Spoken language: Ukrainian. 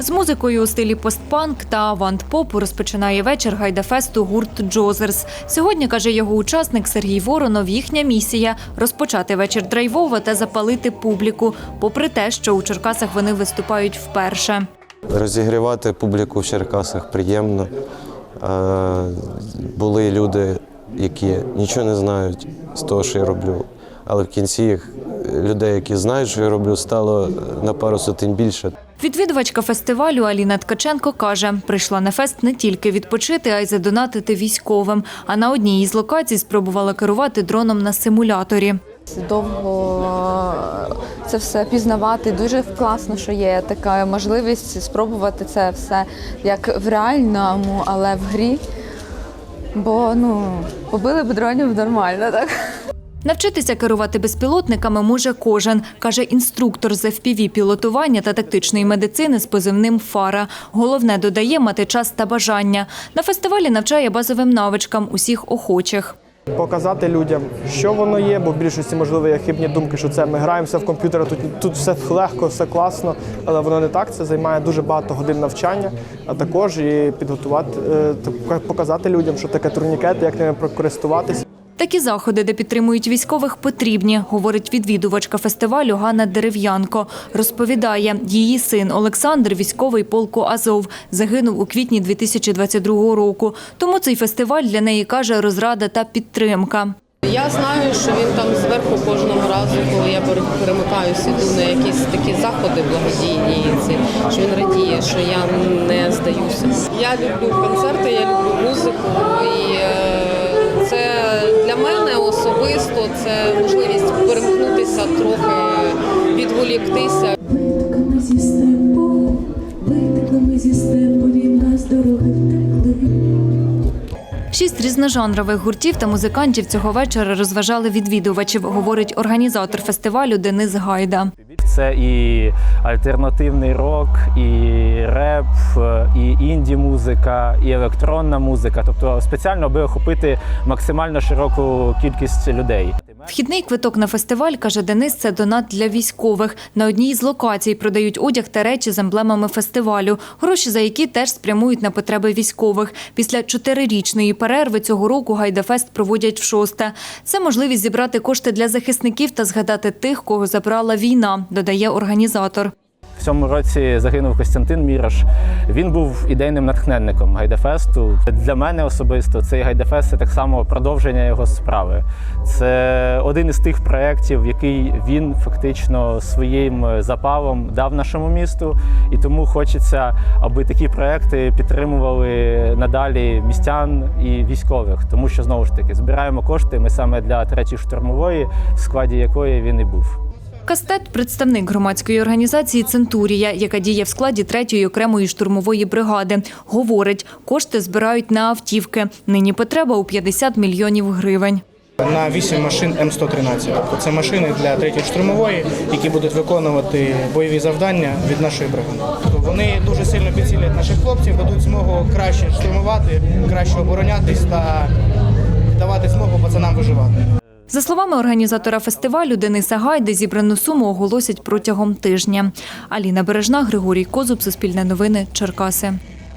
З музикою у стилі постпанк та авант-поп розпочинає вечір гайдафесту гурт Джозерс. Сьогодні, каже його учасник Сергій Воронов, їхня місія розпочати вечір драйвово та запалити публіку, попри те, що у Черкасах вони виступають вперше. Розігрівати публіку в Черкасах приємно. Е, Були люди, які нічого не знають з того, що я роблю. Але в кінці їх людей, які знають, що я роблю, стало на пару сотень більше. Відвідувачка фестивалю Аліна Ткаченко каже, прийшла на фест не тільки відпочити, а й задонатити військовим. А на одній із локацій спробувала керувати дроном на симуляторі. довго це все пізнавати. Дуже класно, що є така можливість спробувати це все як в реальному, але в грі. Бо ну побили б дронів нормально, так. Навчитися керувати безпілотниками може кожен, каже інструктор з fpv пілотування та тактичної медицини з позивним Фара. Головне додає мати час та бажання. На фестивалі навчає базовим навичкам усіх охочих. Показати людям, що воно є, бо в більшості можливо є хибні думки, що це ми граємося в комп'ютера, тут, тут все легко, все класно, але воно не так. Це займає дуже багато годин навчання, а також і підготувати, е, показати людям, що таке турнікети, як ними користуватися. Такі заходи, де підтримують військових, потрібні, говорить відвідувачка фестивалю Ганна Дерев'янко. Розповідає, її син Олександр, військовий полку Азов, загинув у квітні 2022 року. Тому цей фестиваль для неї каже розрада та підтримка. Я знаю, що він там зверху кожного разу, коли я пере- перемикаюся, йду на якісь такі заходи благодійні, що він радіє, що я не здаюся. Я люблю концерти, я люблю музику, і е, це особисто це можливість перемкнутися трохи, відволіктися. Витоками зі степу, витоками зі степу від нас дороги втекли. Шість різножанрових гуртів та музикантів цього вечора розважали відвідувачів, говорить організатор фестивалю Денис Гайда. Це і альтернативний рок, і реп, і інді-музика, і електронна музика. Тобто спеціально аби охопити максимально широку кількість людей. Вхідний квиток на фестиваль, каже Денис, це донат для військових. На одній з локацій продають одяг та речі з емблемами фестивалю, гроші за які теж спрямують на потреби військових. Після чотирирічної перерви цього року Гайдафест проводять в шосте. Це можливість зібрати кошти для захисників та згадати тих, кого забрала війна, додає організатор. Цьому році загинув Костянтин Мірош. Він був ідейним натхненником Гайдафесту. Для мене особисто цей Гайдафест це так само продовження його справи. Це один із тих проєктів, який він фактично своїм запалом дав нашому місту. І тому хочеться, аби такі проекти підтримували надалі містян і військових, тому що знову ж таки збираємо кошти. Ми саме для третьої штурмової, в складі якої він і був. Кастет – представник громадської організації «Центурія», яка діє в складі третьої окремої штурмової бригади. Говорить, кошти збирають на автівки. Нині потреба у 50 мільйонів гривень. на 8 машин М113. Тобто це машини для третьої штурмової, які будуть виконувати бойові завдання від нашої бригади. Тобто Вони дуже сильно підсилять наших хлопців, дадуть змогу краще штурмувати, краще оборонятись та давати змогу пацанам виживати. За словами організатора фестивалю Дениса Гайди, зібрану суму оголосять протягом тижня. Аліна Бережна, Григорій Козуб, Суспільне новини, Черкаси.